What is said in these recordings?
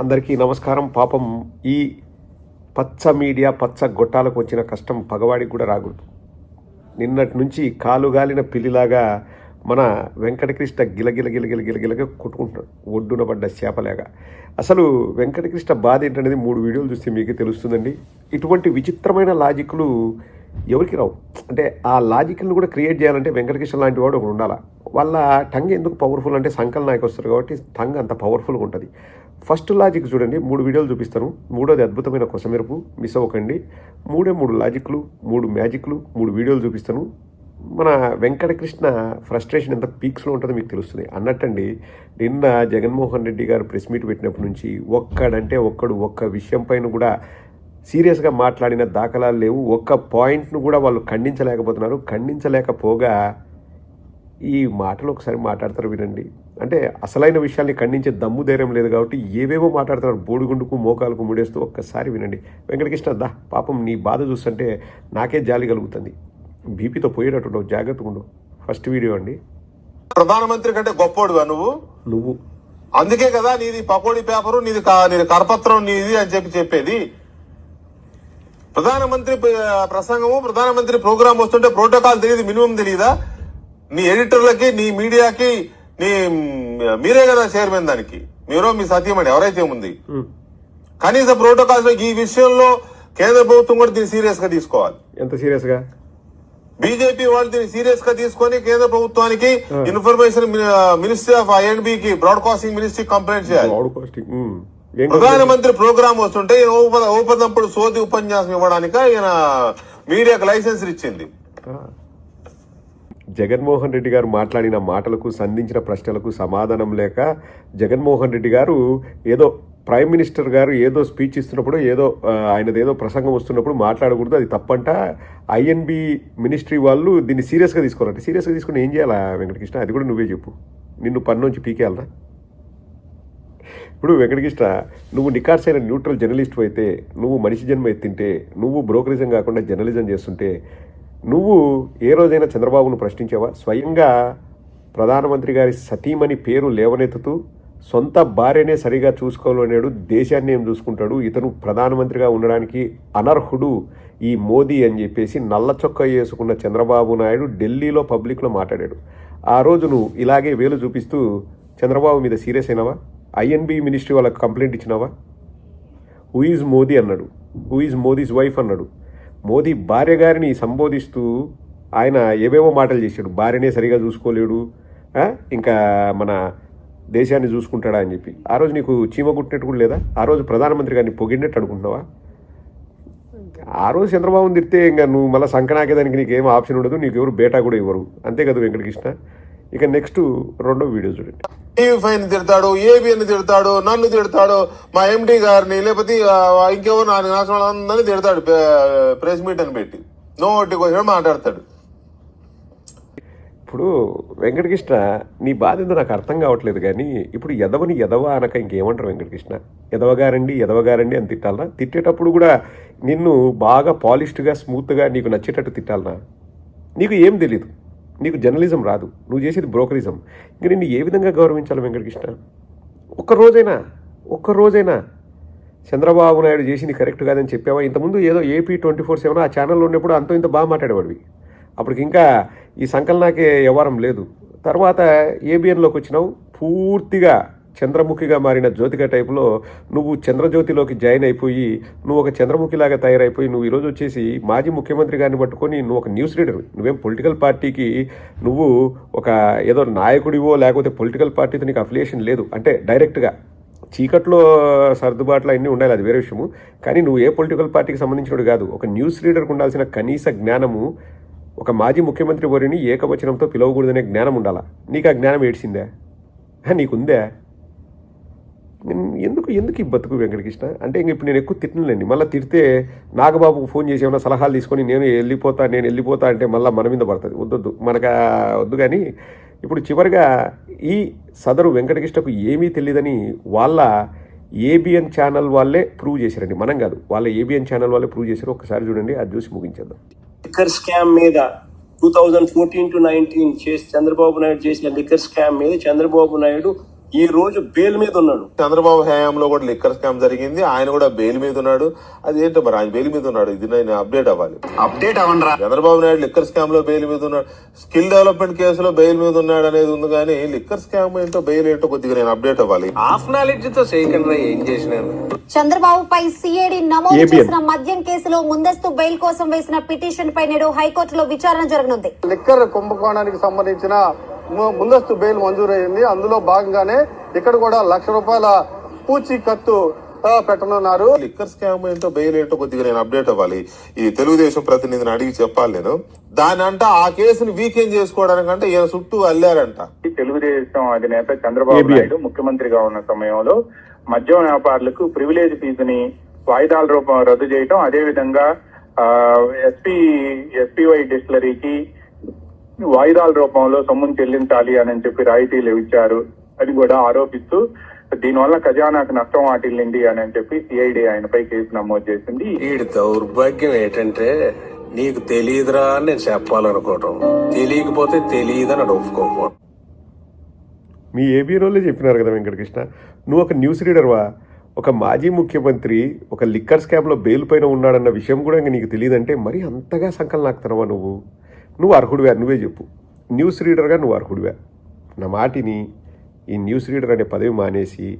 అందరికీ నమస్కారం. పాపం ఈ పచ్చ మీడియా పచ్చ గొట్టాలకు వచ్చిన కష్టం పగవాడికి కూడా రాకూడదు. నిన్నటి నుంచి కాలుగాలిన పిల్లిలాగా మన వెంకటకృష్ణ గిలగిల గిలగిల గిలగిలగా కొట్టుకుంటున్నాడు. ఒడ్డున పడ్డ చేపలాగా. అసలు వెంకటకృష్ణ బాధ ఏంటనేది మూడు వీడియోలు చూస్తే మీకు తెలుస్తుందండి. ఇటువంటి విచిత్రమైన లాజిక్లు ఎవరికి రావు? అంటే ఆ లాజిక్లను కూడా క్రియేట్ చేయాలంటే వెంకటకృష్ణ లాంటి వాడు ఒకడు ఉండాలా? వాళ్ళ టంగ్ ఎందుకు పవర్ఫుల్ అంటే సంకల్ నాయకు వస్తారు కాబట్టి టంగ్ అంత పవర్ఫుల్గా ఉంటుంది. ఫస్ట్ లాజిక్ చూడండి మూడు వీడియోలు చూపిస్తాను. మూడోది అద్భుతమైన కొసమెరుపు మిస్ అవ్వకండి. మూడే మూడు లాజిక్లు మూడు మ్యాజిక్లు మూడు వీడియోలు చూపిస్తాను. మన వెంకటకృష్ణ ఫ్రస్ట్రేషన్ ఎంత పీక్స్లో ఉంటుందో మీకు తెలుస్తుంది. అన్నట్టండి నిన్న జగన్మోహన్ రెడ్డి గారు ప్రెస్ మీట్ పెట్టినప్పటి నుంచి ఒక్కడంటే ఒక్కడు ఒక్క విషయం పైన కూడా సీరియస్గా మాట్లాడిన దాఖలాలు లేవు. ఒక్క పాయింట్ను కూడా వాళ్ళు ఖండించలేకపోతున్నారు. ఖండించలేకపోగా ఈ మాటలు ఒకసారి మాట్లాడతారు వినండి. అంటే అసలైన విషయాల్ని ఖండించే దమ్ము ధైర్యం లేదు కాబట్టి ఏవేవో మాట్లాడుతున్నారు బోడిగుండుకు మోకాలకు ముడేస్తూ ఒక్కసారి వినండి. వెంకటకృష్ణ దా పాపం నీ బాధ చూస్తుంటే నాకే జాలి కలుగుతుంది. బీపీతో పోయేటట్టు జాగ్రత్తగా ఉండు. ఫస్ట్ వీడియో అండి. ప్రధానమంత్రి కంటే గొప్పోడువా నువ్వు? నువ్వు. అందుకే కదా నీది పకోడీ పేపరు నీది నీది కరపత్రం నీది అని చెప్పి చెప్పేది. ప్రధానమంత్రి ప్రసంగము ప్రధానమంత్రి ప్రోగ్రామ్ వస్తుంటే ప్రోటోకాల్ తెలియదు మినిమం తెలియదా? నీ ఎడిటర్లకి నీ మీడియాకి నీ మీరే కదా చైర్మన్ దానికి. మీరో మీ సత్యమణి ఎవరైతే ఉంది. కనీస ప్రోటోకాల్స్ ఈ విషయంలో కేంద్ర ప్రభుత్వం కూడా దీన్ని సీరియస్గా తీసుకోవాలి. ఎంత సీరియస్గా బీజేపీ వాళ్ళు దీన్ని సీరియస్గా తీసుకొని కేంద్ర ప్రభుత్వానికి ఇన్ఫర్మేషన్ మినిస్ట్రీ ఆఫ్ ఐఎన్బి కి బ్రాడ్కాస్టింగ్ మినిస్ట్రీ కంప్లైంట్ చేయాలి. ప్రధానమంత్రి ప్రోగ్రామ్ వస్తుంటే ఈయన ఊప- ఊపదంపుడు సోది ఉపన్యాసం ఇవ్వడానికి ఈయన మీడియాకు లైసెన్స్ ఇచ్చింది. జగన్మోహన్ రెడ్డి గారు మాట్లాడిన మాటలకు సంధించిన ప్రశ్నలకు సమాధానం లేక జగన్మోహన్ రెడ్డి గారు ఏదో ప్రైమ్ మినిస్టర్ గారు ఏదో స్పీచ్ ఇస్తున్నప్పుడు ఏదో ఆయనది ఏదో ప్రసంగం వస్తున్నప్పుడు మాట్లాడకూడదు అది తప్పంట. ఐఎన్బి మినిస్ట్రీ వాళ్ళు దీన్ని సీరియస్గా తీసుకోవాలంటే. సీరియస్గా తీసుకుని ఏం చేయాలా వెంకటకృష్ణ? అది కూడా నువ్వే చెప్పు. నిన్ను పన్నుంచి పీకేయాలరా? ఇప్పుడు వెంకటకృష్ణ నువ్వు నికార్సైన న్యూట్రల్ జర్నలిస్ట్ అయితే నువ్వు మనిషి జన్మ ఎత్తింటే నువ్వు బ్రోకరిజం కాకుండా జర్నలిజం చేస్తుంటే నువ్వు ఏ రోజైనా చంద్రబాబును ప్రశ్నించావా? స్వయంగా ప్రధానమంత్రి గారి సతీమణి పేరు లేవనెత్తుతూ సొంత భార్యనే సరిగా చూసుకోలేడు దేశాన్ని ఏం చూసుకుంటాడు? ఇతను ప్రధానమంత్రిగా ఉండడానికి అనర్హుడు ఈ మోదీ అని చెప్పేసి నల్ల చొక్కా వేసుకున్న చంద్రబాబు నాయుడు ఢిల్లీలో పబ్లిక్లో మాట్లాడాడు. ఆ రోజు నువ్వు ఇలాగే వేలు చూపిస్తూ చంద్రబాబు మీద సీరియస్ అయినావా? ఐఎన్బి మినిస్ట్రీ వాళ్ళకి కంప్లైంట్ ఇచ్చినావా? హూ ఈజ్ మోదీ అన్నాడు. హూ ఈజ్ మోదీస్ వైఫ్ అన్నాడు. మోదీ భార్య గారిని సంబోధిస్తూ ఆయన ఏవేవో మాటలు చేశాడు. భార్యనే సరిగా చూసుకోలేడు. ఇంకా మన దేశాన్ని చూసుకుంటాడా అని చెప్పి. ఆ రోజు నీకు చీమ కుట్టినట్టు కూడా లేదా? ఆ రోజు ప్రధానమంత్రి గారిని పొగిడినట్టు అనుకుంటున్నావా? ఆ రోజు చంద్రబాబు తిడితే ఇంకా నువ్వు మళ్ళీ సంకనాకేదానికి నీకు ఏం ఆప్షన్ ఉండదు. నీకు ఎవరు బేటా కూడా ఇవ్వరు. అంతే కదా వెంకటకృష్ణ? ఇక నెక్స్ట్ రెండో వీడియో చూడండి. టీవీ ఫైవ్ తిడతాడు ఏబిఎన్ తిడతాడు నన్ను తిడతాడు మా ఎండి గారిని లేకపోతే ఇంకెవరు నాశనం అందరినీ తిడతాడు ప్రె- ప్రెస్ మీట్ అని పెట్టి. నోటికి వచ్చి మాట్లాడతాడు. ఇప్పుడు వెంకటకృష్ణ నీ బాధ ఏందో నాకు అర్థం కావట్లేదు కానీ ఇప్పుడు ఎదవని ఎదవ అనక ఇంకేమంటారు వెంకటకృష్ణ? ఎదవగారండి ఎదవగారండి అని తిట్టాలనా? తిట్టేటప్పుడు కూడా నిన్ను బాగా పాలిష్డ్గా స్మూత్గా నీకు నచ్చేటట్టు తిట్టాలనా? నీకు ఏం తెలీదు. నీకు జర్నలిజం రాదు. నువ్వు చేసేది బ్రోకరిజం. ఇంక నిన్ను ఏ విధంగా గౌరవించాలి వెంకటకృష్ణ? ఒక్క రోజైనా ఒక్క రోజైనా. చంద్రబాబు నాయుడు చేసింది కరెక్ట్ కాదని చెప్పావా? ఇంతకుముందు ఏదో ఏపీ ట్వంటీ ఫోర్ సెవెన్ ఆ ఛానల్లో ఉన్నప్పుడు అంత ఇంత బాగా మాట్లాడేవాడివి. అప్పటికి ఇంకా ఈ సంకలనాకే వ్యవహారం లేదు. తర్వాత ఏబిఎన్లోకి వచ్చినావు. పూర్తిగా చంద్రముఖిగా మారిన జ్యోతిక టైపులో నువ్వు చంద్రజ్యోతిలోకి జాయిన్ అయిపోయి నువ్వు ఒక చంద్రముఖిలాగా తయారైపోయి నువ్వు ఈరోజు వచ్చేసి మాజీ ముఖ్యమంత్రి గారిని పట్టుకొని నువ్వు ఒక న్యూస్ రీడర్ నువ్వేం పొలిటికల్ పార్టీకి నువ్వు ఒక ఏదో నాయకుడివో లేకపోతే పొలిటికల్ పార్టీతో నీకు అఫిలియేషన్ లేదు. అంటే డైరెక్ట్గా చీకట్లో సర్దుబాట్లు అన్నీ ఉండాలి అది వేరే విషయము. కానీ నువ్వు ఏ పొలిటికల్ పార్టీకి సంబంధించినడు కాదు. ఒక న్యూస్ రీడర్కి ఉండాల్సిన కనీస జ్ఞానము ఒక మాజీ ముఖ్యమంత్రి వరిని ఏకవచనంతో పిలవకూడదనే జ్ఞానం ఉండాలా? నీకు ఆ జ్ఞానం ఏడ్చిందా? నీకుందే? ఎందుకు ఎందుకు ఈ బతుకు వెంకటకృష్ణ? అంటే ఇంక ఇప్పుడు నేను ఎక్కువ తిట్టనులేండి. మళ్ళీ తిడితే నాగబాబుకు ఫోన్ చేసి ఏమైనా సలహాలు తీసుకొని నేను వెళ్ళిపోతా నేను వెళ్ళిపోతా అంటే మళ్ళీ మన మీద పడుతుంది. వద్దొద్దు. మనకు వద్దు కానీ ఇప్పుడు చివరిగా ఈ సదరు వెంకటకృష్ణకు ఏమీ తెలియదని వాళ్ళ ఏబిఎన్ ఛానల్ వాళ్ళే ప్రూవ్ చేశారండి. మనం కాదు. వాళ్ళ ఏబిఎన్ ఛానల్ వాళ్ళే ప్రూవ్ చేశారు. ఒకసారి చూడండి. అది చూసి ముగించేద్దాం. లిక్కర్ స్కామ్ మీద two thousand fourteen to nineteen చేసి చంద్రబాబు నాయుడు చేసిన లిక్కర్ స్కామ్ మీద చంద్రబాబు నాయుడు ఈ రోజు బెయిల్ మీద ఉన్నాడు. చంద్రబాబు హయాంలో కూడా లిక్కర్ స్కామ్ జరిగింది. ఆయన కూడా బెయిల్ మీద ఉన్నాడు. అది ఏంటో మరి ఆయన బెయిల్ మీద ఉన్నాడు. ఇది నేను అప్డేట్ అవ్వాలి. అప్డేట్ అవ్వనరా? చంద్రబాబు నాయుడు లిక్కర్ స్కామ్లో బెయిల్ మీద ఉన్నాడు. స్కిల్ డెవలప్మెంట్ కేసులో బెయిల్ మీద ఉన్నాడు అనేది ఉంది కానీ లిక్కర్ స్కామ్ ఏంటో బెయిల్ ఏంటో కొద్దిగా నేను అప్డేట్ అవ్వాలి. హాఫ్ నాలెడ్జ్తో చేయకుండా ఏం చేసినాను చంద్రబాబుపై సిఐడి నమోదు. చేసిన మద్యం కేసులో ముందస్తు బెయిల్ కోసం వేసిన పిటిషన్ పై నేడు హైకోర్టులో విచారణ జరగనుంది. లిక్కర్ కుంభకోణానికి సంబంధించిన ముందస్తు బెయిల్ మంజూరయ్యింది అందులో భాగంగానే ఇక్కడ కూడా లక్ష రూపాయల పూచీకత్తు పెట్టనున్నారు. లిక్కర్ స్కామ్ ఏంటో బెయిల్ ఏంటో కొద్దిగా నేను అప్డేట్ అవ్వాలి. ఈ తెలుగుదేశం ప్రతినిధిని అడిగి చెప్పాలి నేను. దాని అంట ఆ కేసుని వీకెండ్ చేసుకోవడానికంటే ఈయన చుట్టూ అల్లారంట. తెలుగుదేశం అధినేత చంద్రబాబు. నాయుడు ముఖ్యమంత్రిగా ఉన్న సమయంలో మద్యం వ్యాపారులకు ప్రివిలేజ్ ఫీజుని వాయిదాల రూపం రద్దు చేయటం అదే విధంగా ఎస్పీ ఎస్పీవై డిస్టిలరీకి వాయిదాల రూపంలో సొమ్మును చెల్లించాలి అని చెప్పి రాయితీలు ఇచ్చారు. అని కూడా ఆరోపిస్తూ దీనివల్ల ఖజానాకు నష్టం వాటిల్లింది అని చెప్పి సిఐడి ఆయనపై కేసు నమోదు చేసింది. వీడి దౌర్భాగ్యం ఏంటంటే నీకు తెలియదురా అని నేను చెప్పాలనుకోవటం. తెలియకపోతే తెలియదని అటు ఒప్పుకోకపోవడం మీ ఏబీ రోలే చెప్పినారు కదా వెంకటకృష్ణ? నువ్వు ఒక న్యూస్ రీడర్వా ఒక మాజీ ముఖ్యమంత్రి ఒక లిక్కర్ స్కామ్లో బెయిల్ పైన ఉన్నాడన్న విషయం కూడా ఇంక నీకు తెలియదంటే మరీ అంతగా సంకలనం ఆగుతున్నావా నువ్వు? నువ్వు అర్హుడివే నువ్వే చెప్పు. న్యూస్ రీడర్గా నువ్వు అర్హుడివే. నా మాటిని ఈ న్యూస్ రీడర్ అనే పదవి మానేసి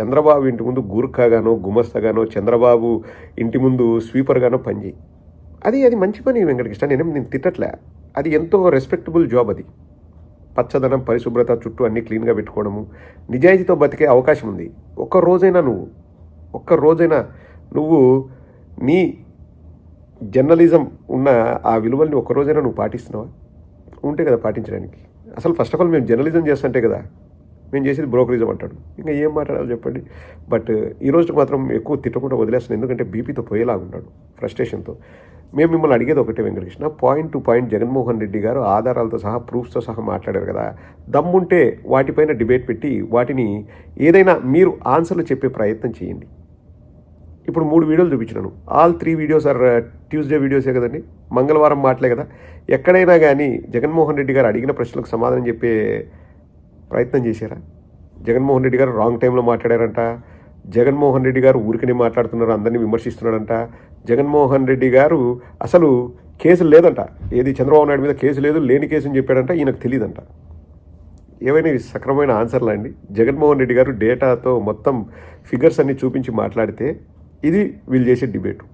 చంద్రబాబు ఇంటి ముందు గూర్ఖాగానో గుమస్తాగానో చంద్రబాబు ఇంటి ముందు స్వీపర్గానో పనిచేయి అది అది మంచి పని వెంకటకృష్ణ. నేనేం నేను తిట్టట్లే. అది ఎంతో రెస్పెక్టబుల్ జాబ్ అది. పచ్చదనం పరిశుభ్రత చుట్టూ అన్నీ క్లీన్గా పెట్టుకోవడము నిజాయితీతో బతికే అవకాశం ఉంది. ఒక్క రోజైనా నువ్వు ఒక్క రోజైనా నువ్వు నీ జర్నలిజం ఉన్న ఆ విలువల్ని ఒక్క రోజైనా నువ్వు పాటిస్తున్నావా? ఉంటే కదా పాటించడానికి. అసలు ఫస్ట్ ఆఫ్ ఆల్ మేము జర్నలిజం చేస్తుంటే కదా మేము చేసేది బ్రోకరిజం అంటాడు. ఇంకా ఏం మాట్లాడాలి చెప్పండి. బట్ ఈ రోజుకి మాత్రం ఎక్కువ తిట్టకుండా వదిలేస్తున్నాను ఎందుకంటే బీపీతో పోయేలాగా ఉన్నాడు ఫ్రస్ట్రేషన్తో మేము మిమ్మల్ని అడిగేది ఒకటే Venkatakrishna point to point Jaganmohan Reddy గారు ఆధారాలతో సహా ప్రూఫ్స్తో సహా మాట్లాడారు కదా. దమ్ముంటే వాటిపైన డిబేట్ పెట్టి వాటిని ఏదైనా మీరు ఆన్సర్లు చెప్పే ప్రయత్నం చేయండి. ఇప్పుడు మూడు వీడియోలు చూపించినాను. All three videos are Tuesday వీడియోసే కదండి? మంగళవారం మాటలే కదా? ఎక్కడైనా కానీ జగన్మోహన్ రెడ్డి గారు అడిగిన ప్రశ్నలకు సమాధానం చెప్పే ప్రయత్నం చేశారా? జగన్మోహన్ రెడ్డి గారు రాంగ్ టైంలో మాట్లాడారంట. జగన్మోహన్ రెడ్డి గారు ఊరికనే మాట్లాడుతున్నారు అందరినీ విమర్శిస్తున్నాడంట జగన్మోహన్ రెడ్డి గారు అసలు కేసు లేదంట. ఏది చంద్రబాబు నాయుడు మీద కేసు లేదు లేని కేసు అని చెప్పాడంట ఈయనకు తెలియదంట. ఏవైనా ఇవి సక్రమమైన ఆన్సర్లు అండి? జగన్మోహన్ రెడ్డి గారు డేటాతో మొత్తం ఫిగర్స్ అన్ని చూపించి మాట్లాడితే ఇది వీళ్ళు చేసే డిబేటు.